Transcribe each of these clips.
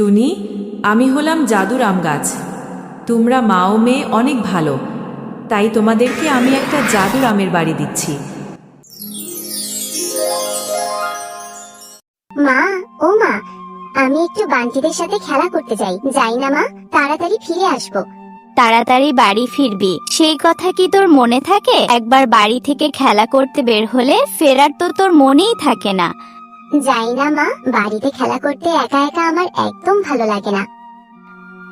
টুনি আমি হলাম জাদুর আম গাছ। তোমরা মা ও মেয়ে অনেক ভালো। তাই তোমাদেরকে আমি একটা জাদুর আমের বাড়ি দিচ্ছি। মা ও মা আমি একটু বান্টিদের সাথে খেলা করতে যাই। যাই না মা তাড়াতাড়ি ফিরে আসব। তাড়াতাড়ি বাড়ি ফিরবি। সেই কথা কি তোর মনে থাকে? একবার বাড়ি থেকে খেলা করতে বের হলে ফেরার তো তোর মনেই থাকে না। যাই না মা। বাড়িতে খেলা করতে একা একা আমার একদম ভালো লাগে না।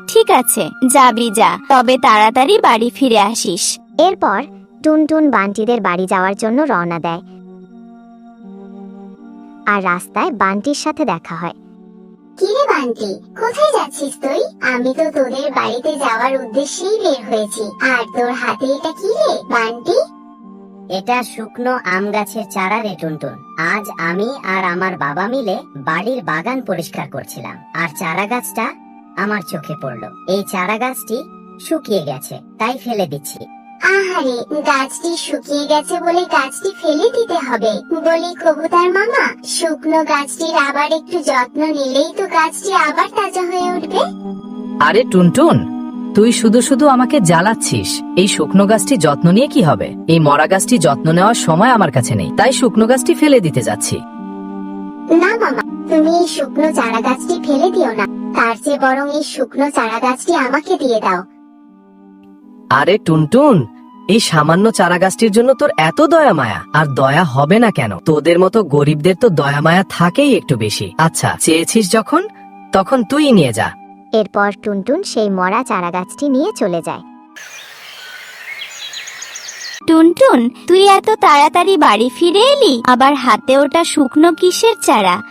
ঠিক আছে যাবি যা তবে তাড়াতাড়ি বাড়ি ফিরে আসিস। এরপর টুনটুন বান্টিদের বাড়ি যাওয়ার জন্য রওনা দেয়। আর রাস্তায় বান্টির সাথে দেখা হয়। কিরে বান্টি কোথায় যাচ্ছিস তুই? আমি তো তোদের বাড়িতে যাওয়ার উদ্দেশ্যেই বের হয়েছি। আর তোর হাতে এটা কি রে বান্টি? এটা শুকনো আম গাছের চারা রে টুনটুন। আজ আমি আর আমার বাবা মিলে বাড়ির বাগান পরিষ্কার করছিলাম আর চারা গাছটা আমার চোখে পড়ল। এই চারা গাছটি শুকিয়ে গেছে তাই ফেলে দিচ্ছি। আহারে গাছটি শুকিয়ে গেছে বলে গাছটি ফেলে দিতে হবে বলি কবুতার মামা শুকনো গাছটির আবার একটু যত্ন নিলেই তো গাছটি আবার তাজা হয়ে উঠবে। আরে টুনটুন তুই শুধু শুধু আমাকে জ্বালাচ্ছিস। এই শুকনো গাছটি যত্ন নিয়ে কি হবে? এই মরা গাছটি যত্ন নেওয়ার সময় আমার কাছে নেই। তাই শুকনো গাছটি ফেলে দিতে যাচ্ছি। না মামা তুমি এই শুকনো চারা গাছটি ফেলে দিও না। তার চেয়ে বরং এই শুকনো চারা গাছটি আমাকে দিয়ে দাও। আরে টুনটুন এই সামান্য চারা গাছটির জন্য তোর এত দয়া মায়া। আর দয়া হবে না কেন? তোদের মতো গরিবদের তো দয়া মায়া থাকেই একটু বেশি। আচ্ছা চেয়েছিস যখন তখন তুই নিয়ে যা। এরপর টুনটুন সেই মরা চারা গাছটি নিয়ে চলে যায়। টুনটুন তুই এত তাড়াতাড়ি বাড়ি ফিরে এলি? আবার হাতে ওটা শুকনো কিসের চারা?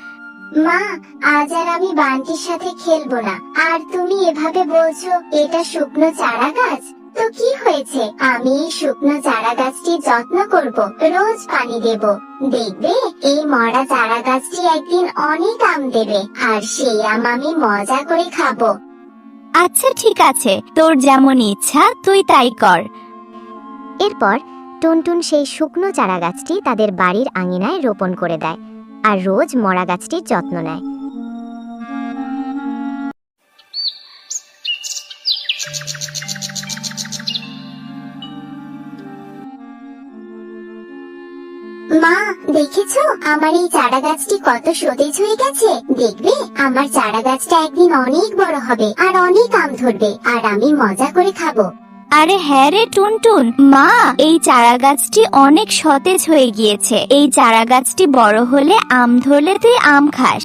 মা আজ আর আমি বান্টির সাথে খেলব না। আর তুমি এভাবে বলছো এটা শুকনো চারা গাছ তো কি হয়েছে? আমি এই শুকনো চারা গাছটির যত্ন করব রোজ পানি দেব। দেখবে এই মরা চারা গাছটি একদিন অনেক আম দেবে আর সেই আম আমি মজা করে খাব। আচ্ছা ঠিক আছে। তোর যেমন ইচ্ছা তুই তাই কর। এরপর টুনটুন সেই শুকনো চারা গাছটি তাদের বাড়ির আঙিনায় রোপণ করে দেয় আর রোজ মরা গাছটির যত্ন নেয়। দেখেছ? আমার এই চারা গাছটি কত সতেজ হয়ে গেছে। দেখবে আমার চারা গাছটা একদিন অনেক বড় হবে আর অনেক আম ধরবে আর আমি মজা করে খাব। আরে হ্যাঁ রে টুনটুন। মা এই চারা গাছটি অনেক সতেজ হয়ে গিয়েছে। এই চারা গাছটি বড় হলে আম ধরলে তুই আম খাস।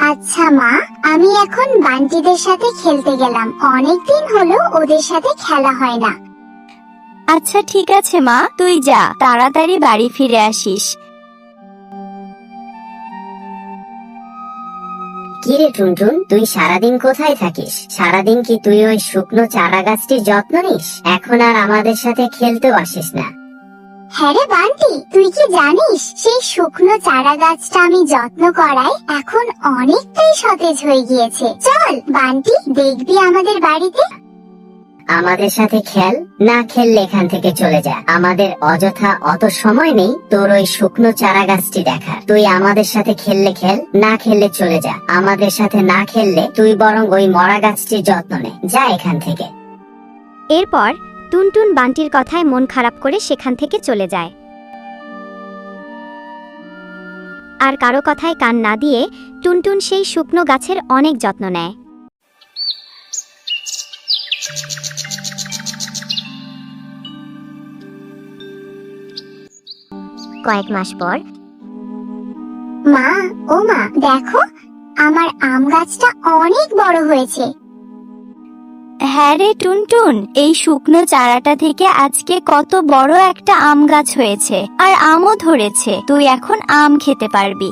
আচ্ছা মা আমি এখন বান্টিদের সাথে খেলতে গেলাম। অনেকদিন হলো ওদের সাথে খেলা হয় না। আচ্ছা ঠিক আছে মা। তুই যা তাড়াতাড়ি বাড়ি ফিরে আসিস। কিরে টুনটুন তুই সারাদিন কোথায় থাকিস? সারাদিন কি তুই ওই শুকনো চারা গাছটির যত্ন নিস? এখন আর আমাদের সাথে খেলতেও আসিস না। হ্যাঁ রে বান্টি তুই কি জানিস সেই শুকনো চারা গাছটা আমি যত্ন করাই এখন অনেকটাই সতেজ হয়ে গিয়েছে। চল বান্টি দেখবি আমাদের বাড়িতে। আমাদের সাথে খেল, না খেললে এখান থেকে চলে যা। আমাদের অযথা অত সময় নেই, তোর ওই শুকনো চারা গাছটি দেখার। তুই আমাদের সাথে খেললে খেল, না খেললে চলে যা। আমাদের সাথে না খেললে তুই বরং ওই মরা গাছটির যত্ন নে। যা এখান থেকে। এরপর টুনটুন বান্টির কথায় মন খারাপ করে সেখান থেকে চলে যায়। আর কারও কথায় কান না দিয়ে টুনটুন সেই শুকনো গাছের অনেক যত্ন নেয়। কয়েক মাস পর। মা, ও মা, দেখো, আমার আম গাছটা অনেক বড় হয়েছে। হ্যাঁ রে টুনটুন, এই শুকনো চারাটা থেকে আজকে কত বড় একটা আম গাছ হয়েছে। আর আমও ধরেছে, তুই এখন আম খেতে পারবি।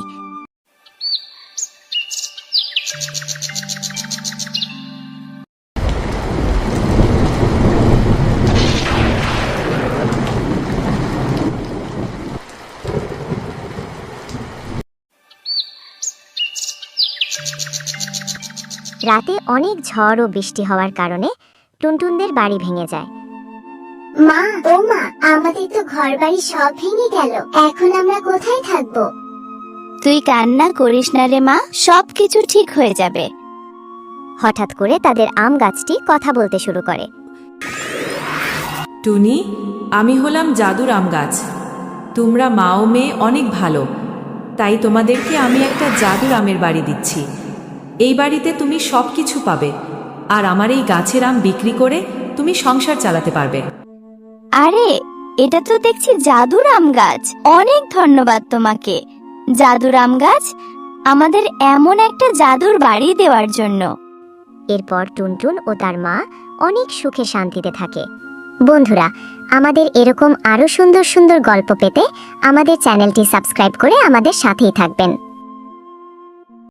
রাতে অনেক ঝড় ও বৃষ্টি হওয়ার কারণে টুনটুনদের বাড়ি ভেঙে যায়। মা ও মা আমাদের তো ঘর বাড়ি সব ভেঙে গেল। এখন আমরা কোথায় থাকব? তুই কান্না করিস না রে মা সব কিছু ঠিক হয়ে যাবে। হঠাৎ করে তাদের আম গাছটি কথা বলতে শুরু করে। টুনি আমি হলাম জাদুর আম গাছ। তোমরা মা ও মেয়ে অনেক ভালো। তাই তোমাদেরকে আমি একটা জাদুর আমের বাড়ি দিচ্ছি। এই বাড়িতে তুমি সব কিছু পাবে। আর আমার এই গাছের আম বিক্রি করে তুমি সংসার চালাতে পারবে। আরে এটা তো দেখছি জাদুর আম গাছ। অনেক ধন্যবাদ তোমাকে। জাদুর আম গাছ আমাদের এমন একটা জাদুর বাড়ি দেওয়ার জন্য। এরপর টুনটুন ও তার মা অনেক সুখে শান্তিতে থাকে। বন্ধুরা আমাদের এরকম আরও সুন্দর সুন্দর গল্প পেতে আমাদের চ্যানেলটি সাবস্ক্রাইব করে আমাদের সাথেই থাকবেন।